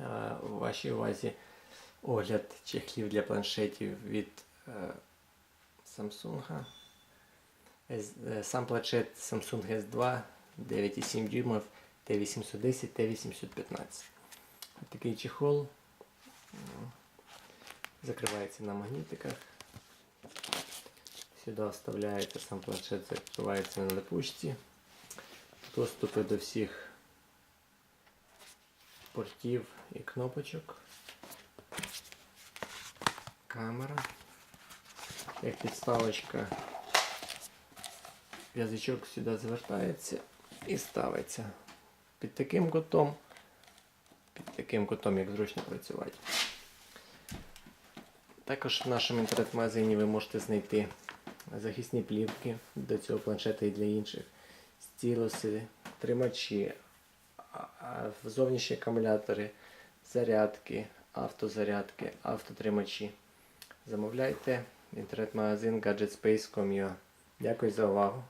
е, у вашій увазі огляд чехлів для планшетів від е, Samsung. Е, Сам планшет Samsung S2 9,7 дюймів T810 T815. Такий чехол. Закривається на магнітиках. Сюди вставляється сам планшет, закривається на липучці. Доступи до всіх портів і кнопочок. Камера. Як підставочка. Язичок сюди звертається і ставиться під таким кутом, під таким кутом, як зручно працювати. Також в нашому інтернет-магазині ви можете знайти захисні плівки до цього планшета і для інших, стілуси, тримачі, зовнішні акумулятори, зарядки, автозарядки, автотримачі. Замовляйте інтернет-магазин gadgetspace.com.ua. Дякую за увагу.